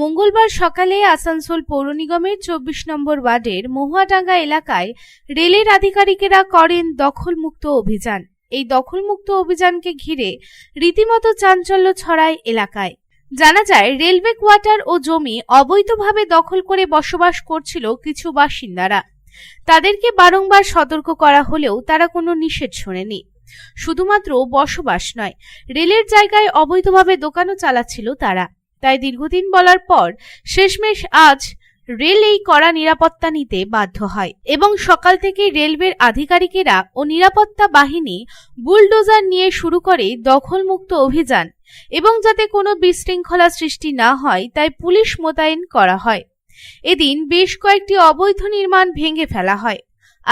মঙ্গলবার সকালে আসানসোল পৌর নিগমের চব্বিশ নম্বর ওয়ার্ডের মহুয়াডাঙ্গা এলাকায় রেলের আধিকারিকেরা করেন দখলমুক্ত অভিযান। এই দখলমুক্ত অভিযানকে ঘিরে রীতিমতো চাঞ্চল্য ছড়ায় এলাকায়। জানা যায়, রেলওয়ে কোয়ার্টার ও জমি অবৈধভাবে দখল করে বসবাস করছিল কিছু বাসিন্দারা। তাদেরকে বারংবার সতর্ক করা হলেও তারা কোনো নিষেধ শোনেনি। শুধুমাত্র বসবাস নয়, রেলের জায়গায় অবৈধভাবে দোকানও চালাচ্ছিল তারা। তাই দীর্ঘদিন বলার পর শেষমেশ আজ রেল এই কড়া নিরাপত্তা নিতে বাধ্য হয় এবং সকাল থেকে রেলওয়ের আধিকারিকেরা ও নিরাপত্তা বাহিনী বুলডোজার নিয়ে শুরু করে দখলমুক্ত অভিযান এবং যাতে কোনো বিশৃঙ্খলা সৃষ্টি না হয় তাই পুলিশ মোতায়েন করা হয়। এদিন বেশ কয়েকটি অবৈধ নির্মাণ ভেঙে ফেলা হয়।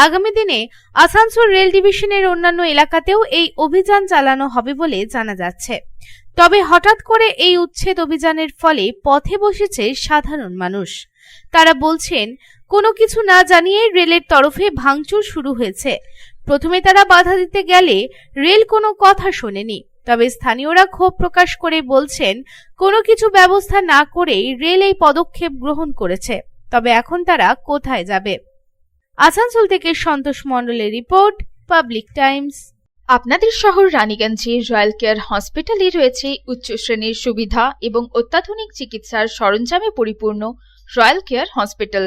আগামী দিনে আসানসোল রেল ডিভিশনের অন্যান্য এলাকাতেও এই অভিযান চালানো হবে বলে জানা যাচ্ছে। তবে হঠাৎ করে এই উচ্ছেদ অভিযানের ফলে পথে বসেছে সাধারণ মানুষ। তারা বলছেন, কোনো কিছু না জানিয়ে রেলের তরফে ভাঙচুর শুরু হয়েছে। প্রথমে তারা বাধা দিতে গেলে রেল কোনো কথা শোনেনি। তবে স্থানীয়রা ক্ষোভ প্রকাশ করে বলছেন, কোনো কিছু ব্যবস্থা না করেই রেল এই পদক্ষেপ গ্রহণ করেছে। তবে এখন তারা কোথায় যাবে? আসানসোল থেকে সন্তোষ মন্ডলের রিপোর্ট, পাবলিক টাইমস। আপনাদের শহর রানীগঞ্জে রয়্যাল কেয়ার হসপিটালে রয়েছে উচ্চ শ্রেণির সুবিধা এবং অত্যাধুনিক চিকিৎসার সরঞ্জামে পরিপূর্ণ রয়্যাল কেয়ার হসপিটাল।